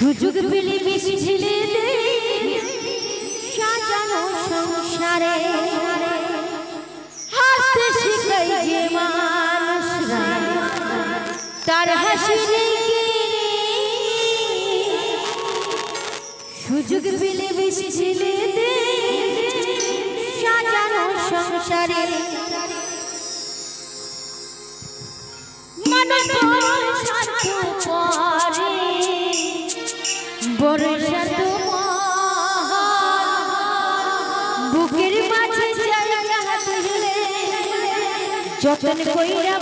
সুযোগ পেলে বেশি দে সাজানো সংসারে। হাসতে শিখাই যে মানুষরা। তার হাসি সুযোগ পেলে বেশি সাজানো সংসারে। মানুষ বুকের মাঝে যতন কইরা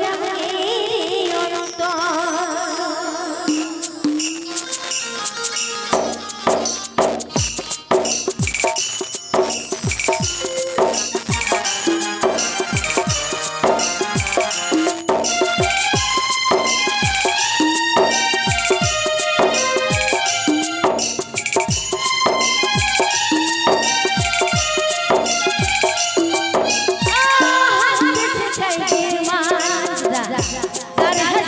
दरहस